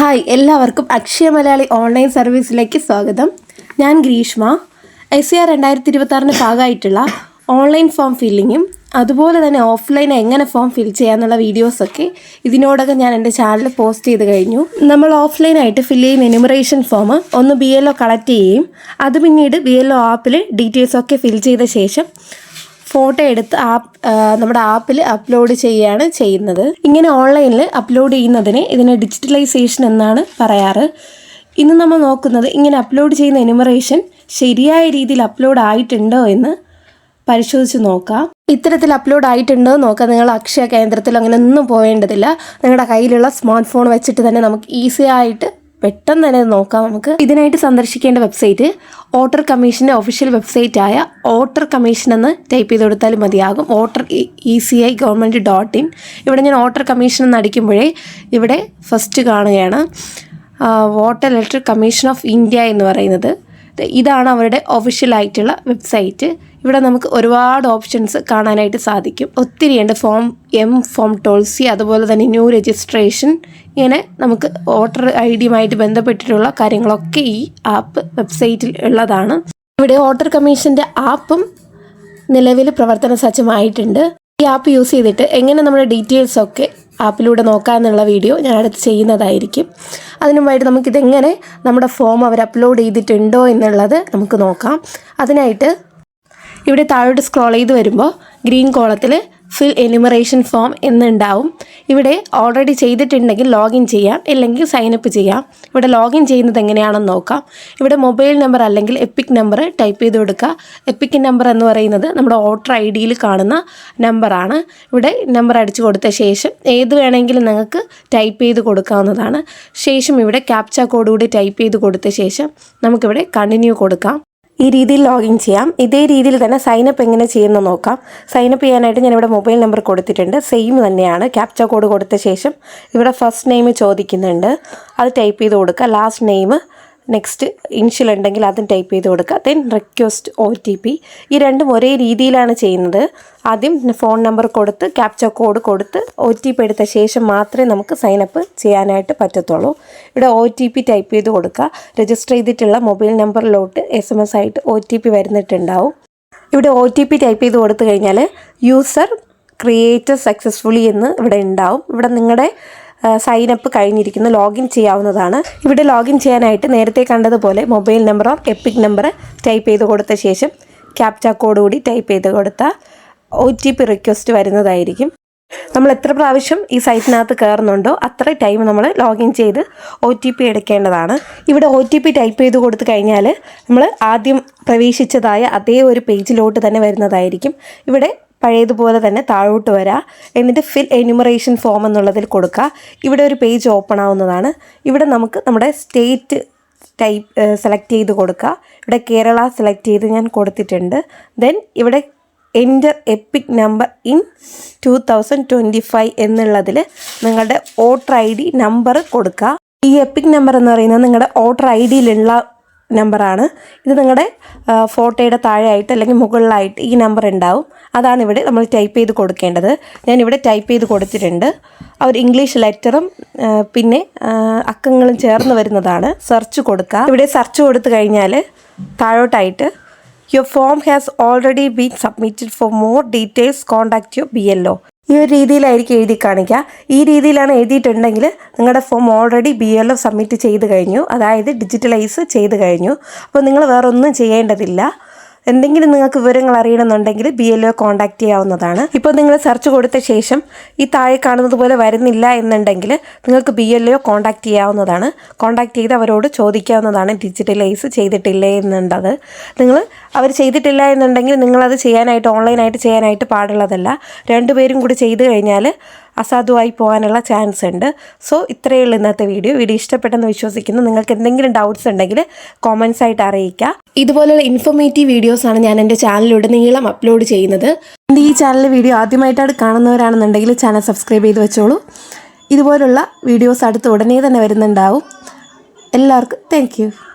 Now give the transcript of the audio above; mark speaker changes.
Speaker 1: Hi എല്ലാവർക്കും Akshaya Malayali online സർവീസിലേക്ക് സ്വാഗതം. ഞാൻ ഗ്രീഷ്മ. എസ് സി ആർ രണ്ടായിരത്തി ഇരുപത്തി ആറിന് ഭാഗമായിട്ടുള്ള ഓൺലൈൻ ഫോം ഫില്ലിങ്ങും അതുപോലെ തന്നെ ഓഫ്ലൈൻ എങ്ങനെ ഫോം ഫിൽ ചെയ്യാമെന്നുള്ള വീഡിയോസൊക്കെ ഇതിനോടകം ഞാൻ എന്റെ ചാനലിൽ പോസ്റ്റ് ചെയ്ത് കഴിഞ്ഞു. നമ്മൾ ഓഫ്ലൈനായിട്ട് ഫില്ല് ചെയ്യുന്ന എനുമറേഷൻ ഫോം ഒന്ന് ബി എൽ ഒ കളക്ട് ചെയ്യുകയും അത് പിന്നീട് ബി എൽ ഒ ആപ്പിൽ ഡീറ്റെയിൽസൊക്കെ ഫിൽ ചെയ്ത ശേഷം ഫോട്ടോ എടുത്ത് ആപ്പ് നമ്മുടെ ആപ്പിൽ അപ്ലോഡ് ചെയ്യുകയാണ് ചെയ്യുന്നത്. ഇങ്ങനെ ഓൺലൈനിൽ അപ്ലോഡ് ചെയ്യുന്നതിന് ഇതിനെ ഡിജിറ്റലൈസേഷൻ എന്നാണ് പറയാറ്. ഇന്ന് നമ്മൾ നോക്കുന്നത് ഇങ്ങനെ അപ്ലോഡ് ചെയ്യുന്ന എനുമറേഷൻ ശരിയായ രീതിയിൽ അപ്ലോഡ് ആയിട്ടുണ്ടോ എന്ന് പരിശോധിച്ച് നോക്കാം. ഇത്തരത്തിൽ അപ്ലോഡ് ആയിട്ടുണ്ടോ എന്ന് നോക്കാം. നിങ്ങൾ അക്ഷയ കേന്ദ്രത്തിൽ അങ്ങനെ ഒന്നും പോകേണ്ടതില്ല. നിങ്ങളുടെ കയ്യിലുള്ള സ്മാർട്ട് ഫോൺ വെച്ചിട്ട് തന്നെ നമുക്ക് ഈസി ആയിട്ട് പെട്ടെന്ന് തന്നെ നോക്കാം നമുക്ക്. ഇതിനായിട്ട് സന്ദർശിക്കേണ്ട വെബ്സൈറ്റ് വോട്ടർ കമ്മീഷന്റെ ഒഫീഷ്യൽ വെബ്സൈറ്റ് ആയ വോട്ടർ കമ്മീഷൻ എന്ന് ടൈപ്പ് ചെയ്ത് കൊടുത്താൽ മതിയാകും. Voter E C I government dot in ഇവിടെ ഞാൻ വോട്ടർ കമ്മീഷൻ എന്ന് അടിക്കുമ്പോഴേ ഇവിടെ ഫസ്റ്റ് കാണുകയാണ്. Voter electric commission of India എന്ന് പറയുന്നത്. ഇതാണ് അവരുടെ ഒഫീഷ്യൽ ആയിട്ടുള്ള വെബ്സൈറ്റ് ഇവിടെ നമുക്ക് ഒരുപാട് ഓപ്ഷൻസ് കാണാനായിട്ട് സാധിക്കും. ഒത്തിരിയുണ്ട് ഫോം എം ഫോം ടോൾസി അതുപോലെ തന്നെ ന്യൂ രജിസ്ട്രേഷൻ ഇങ്ങനെ നമുക്ക് വോട്ടർ ഐ ഡിയുമായിട്ട് ബന്ധപ്പെട്ടിട്ടുള്ള കാര്യങ്ങളൊക്കെ ഈ ആപ്പ് വെബ്സൈറ്റിൽ ഉള്ളതാണ്. ഇവിടെ വോട്ടർ കമ്മീഷന്റെ ആപ്പും നിലവിൽ പ്രവർത്തന സജ്ജമായിട്ടുണ്ട്. ഈ ആപ്പ് യൂസ് ചെയ്തിട്ട് എങ്ങനെ നമ്മുടെ ഡീറ്റെയിൽസ് ഒക്കെ ആപ്പിലൂടെ നോക്കാമെന്നുള്ള വീഡിയോ ഞാൻ അടുത്ത് ചെയ്യുന്നതായിരിക്കും. അതിനുമായിട്ട് നമുക്കിതെങ്ങനെ നമ്മുടെ ഫോം അവർ അപ്ലോഡ് ചെയ്തിട്ടുണ്ടോ എന്നുള്ളത് നമുക്ക് നോക്കാം. അതിനായിട്ട് ഇവിടെ താഴോട്ട് സ്ക്രോൾ ചെയ്ത് വരുമ്പോൾ ഗ്രീൻ കോളത്തിൽ ഫിൽ എനുമറേഷൻ ഫോം എന്നുണ്ടാവും. ഇവിടെ ഓൾറെഡി ചെയ്തിട്ടുണ്ടെങ്കിൽ ലോഗിൻ ചെയ്യാം ഇല്ലെങ്കിൽ സൈനപ്പ് ചെയ്യാം. ഇവിടെ ലോഗിൻ ചെയ്യുന്നത് എങ്ങനെയാണെന്ന് നോക്കാം. ഇവിടെ മൊബൈൽ നമ്പർ അല്ലെങ്കിൽ എപ്പിക് നമ്പർ ടൈപ്പ് ചെയ്ത് കൊടുക്കുക. എപ്പിക് നമ്പർ എന്ന് പറയുന്നത് നമ്മുടെ വോട്ടർ ഐ ഡിയിൽ കാണുന്ന നമ്പറാണ് ഇവിടെ നമ്പർ അടിച്ചു കൊടുത്ത ശേഷം ഏത് വേണമെങ്കിലും നിങ്ങൾക്ക് ടൈപ്പ് ചെയ്ത് കൊടുക്കാവുന്നതാണ്. ശേഷം ഇവിടെ ക്യാപ്ച കോഡ് കൂടി ടൈപ്പ് ചെയ്ത് കൊടുത്ത ശേഷം നമുക്കിവിടെ കണ്ടിന്യൂ കൊടുക്കാം. ഈ രീതിയിൽ ലോഗിൻ ചെയ്യാം. ഇതേ രീതിയിൽ തന്നെ സൈനപ്പ് എങ്ങനെ ചെയ്യുന്ന നോക്കാം. സൈനപ്പ് ചെയ്യാനായിട്ട് ഞാൻ ഇവിടെ മൊബൈൽ നമ്പർ കൊടുത്തിട്ടുണ്ട്. സെയിം തന്നെയാണ്. ക്യാപ്ച കോഡ് കൊടുത്ത ശേഷം ഇവിടെ ഫസ്റ്റ് നെയിം ചോദിക്കുന്നുണ്ട്. അത് ടൈപ്പ് ചെയ്ത് കൊടുക്കുക. ലാസ്റ്റ് നെയിം നെക്സ്റ്റ് ഇൻഷ്യൽ ഉണ്ടെങ്കിൽ അതും ടൈപ്പ് ചെയ്ത് കൊടുക്കുക. Then request O T P ഈ രണ്ടും ഒരേ രീതിയിലാണ് ചെയ്യുന്നത്. ആദ്യം ഫോൺ നമ്പർ കൊടുത്ത് ക്യാപ്ച കോഡ് കൊടുത്ത് ഒ ടി പി എടുത്ത ശേഷം മാത്രമേ നമുക്ക് സൈനപ്പ് ചെയ്യാനായിട്ട് പറ്റത്തുള്ളൂ. ഇവിടെ ഒ ടി പി ടൈപ്പ് ചെയ്ത് കൊടുക്കുക. രജിസ്റ്റർ ചെയ്തിട്ടുള്ള മൊബൈൽ നമ്പറിലോട്ട് എസ് എം എസ് ആയിട്ട് ഒ ടി പി വരുന്നിട്ടുണ്ടാവും. ഇവിടെ ഒ ടി പി ടൈപ്പ് ചെയ്ത് കൊടുത്തു കഴിഞ്ഞാൽ യൂസർ ക്രിയേറ്റ് സക്സസ്ഫുള്ളി എന്ന് ഇവിടെ ഉണ്ടാവും. ഇവിടെ നിങ്ങളുടെ സൈനപ്പ് കഴിഞ്ഞിരിക്കുന്നു. ലോഗിൻ ചെയ്യാവുന്നതാണ്. ഇവിടെ ലോഗിൻ ചെയ്യാനായിട്ട് നേരത്തെ കണ്ടതുപോലെ മൊബൈൽ നമ്പറോ എപ്പിക് നമ്പർ ടൈപ്പ് ചെയ്ത് കൊടുത്ത ശേഷം ക്യാപ്ച കോഡ് കൂടി ടൈപ്പ് ചെയ്ത് കൊടുത്ത ഒ ടി പി റിക്വസ്റ്റ് വരുന്നതായിരിക്കും. നമ്മൾ എത്ര പ്രാവശ്യം ഈ സൈറ്റിനകത്ത് കയറുന്നുണ്ടോ അത്ര ടൈം നമ്മൾ ലോഗിൻ ചെയ്ത് ഒ ടി പി എടുക്കേണ്ടതാണ്. ഇവിടെ ഒ ടി പി ടൈപ്പ് ചെയ്ത് കൊടുത്തു കഴിഞ്ഞാൽ നമ്മൾ ആദ്യം പ്രവേശിച്ചതായ അതേ ഒരു പേജിലോട്ട് തന്നെ വരുന്നതായിരിക്കും. ഇവിടെ പഴയതുപോലെ തന്നെ താഴോട്ട് വരാം. എന്നിട്ട് ഫിൽ എന്യൂമറേഷൻ ഫോം എന്നുള്ളതിൽ കൊടുക്കുക ഇവിടെ ഒരു പേജ് ഓപ്പൺ ആവുന്നതാണ്. ഇവിടെ നമുക്ക് നമ്മുടെ സ്റ്റേറ്റ് ടൈപ്പ് സെലക്ട് ചെയ്ത് കൊടുക്കുക ഇവിടെ കേരള സെലക്ട് ചെയ്ത് ഞാൻ കൊടുത്തിട്ടുണ്ട്. ദെൻ ഇവിടെ enter EPIC number in two thousand twenty five എന്നുള്ളതിൽ നിങ്ങളുടെ വോട്ടർ ഐ ഡി നമ്പർ കൊടുക്കുക ഈ എപ്പിക് നമ്പർ എന്ന് പറയുന്നത് നിങ്ങളുടെ വോട്ടർ ഐ ഡിയിലുള്ള നമ്പറാണ്. ഇത് നിങ്ങളുടെ ഫോട്ടോയുടെ താഴെയായിട്ട് അല്ലെങ്കിൽ മുകളിലായിട്ട് ഈ നമ്പർ ഉണ്ടാവും. അതാണ് ഇവിടെ നമ്മൾ ടൈപ്പ് ചെയ്ത് കൊടുക്കേണ്ടത്. ഞാൻ ഇവിടെ ടൈപ്പ് ചെയ്ത് കൊടുത്തിട്ടുണ്ട്. അവർ ഇംഗ്ലീഷ് ലെറ്ററും പിന്നെ അക്കങ്ങളും ചേർന്ന് വരുന്നതാണ്. സെർച്ച് കൊടുക്കുക ഇവിടെ സെർച്ച് കൊടുത്തു കഴിഞ്ഞാൽ താഴോട്ടായിട്ട് your form has already been submitted for more details contact you B L O ഈ ഒരു രീതിയിലായിരിക്കും എഴുതി കാണിക്കുക. ഈ രീതിയിലാണ് എഴുതിയിട്ടുണ്ടെങ്കിൽ നിങ്ങളുടെ form already B L F submit ചെയ്ത് കഴിഞ്ഞു. അതായത് ഡിജിറ്റലൈസ് ചെയ്ത് കഴിഞ്ഞു. അപ്പോൾ നിങ്ങൾ വേറൊന്നും ചെയ്യേണ്ടതില്ല. എന്തെങ്കിലും നിങ്ങൾക്ക് വിവരങ്ങൾ അറിയണമെന്നുണ്ടെങ്കിൽ ബി എൽ ഒ കോൺടാക്ട് ചെയ്യാവുന്നതാണ്. ഇപ്പോൾ നിങ്ങൾ സെർച്ച് കൊടുത്ത ശേഷം ഈ താഴെ കാണുന്നത് പോലെ വരുന്നില്ല എന്നുണ്ടെങ്കിൽ നിങ്ങൾക്ക് ബി എൽ ഒ കോൺടാക്ട് ചെയ്യാവുന്നതാണ്. കോൺടാക്ട് ചെയ്ത് അവരോട് ചോദിക്കാവുന്നതാണ് ഡിജിറ്റലൈസ് ചെയ്തിട്ടില്ലേ എന്നുള്ളത്. നിങ്ങൾ അവർ ചെയ്തിട്ടില്ല എന്നുണ്ടെങ്കിൽ നിങ്ങളത് ചെയ്യാനായിട്ട് ഓൺലൈനായിട്ട് ചെയ്യാനായിട്ട് പാടുള്ളതല്ല. രണ്ടുപേരും കൂടി ചെയ്ത് കഴിഞ്ഞാൽ അസാധുവായി പോകാനുള്ള ചാൻസ് ഉണ്ട്. സോ ഇത്രയേ ഉള്ളൂ ഇന്നത്തെ വീഡിയോ വീഡിയോ ഇഷ്ടപ്പെട്ടെന്ന് വിശ്വസിക്കുന്നു. നിങ്ങൾക്ക് എന്തെങ്കിലും ഡൗട്ട്സ് ഉണ്ടെങ്കിൽ കോമൻസ് ആയിട്ട് അറിയിക്കുക. ഇതുപോലുള്ള ഇൻഫോർമേറ്റീവ് വീഡിയോസ് ആണ് ഞാൻ എന്റെ ചാനലിലൂടെ നീളം അപ്ലോഡ് ചെയ്യുന്നത്. എന്റെ ഈ ചാനൽ വീഡിയോ ആദ്യമായിട്ടാണ് കാണുന്നവരാണെന്നുണ്ടെങ്കിൽ ചാനൽ സബ്സ്ക്രൈബ് ചെയ്ത് വെച്ചോളൂ. ഇതുപോലുള്ള വീഡിയോസ് അടുത്ത് ഉടനെ തന്നെ വരുന്നുണ്ടാവും. എല്ലാവർക്കും താങ്ക്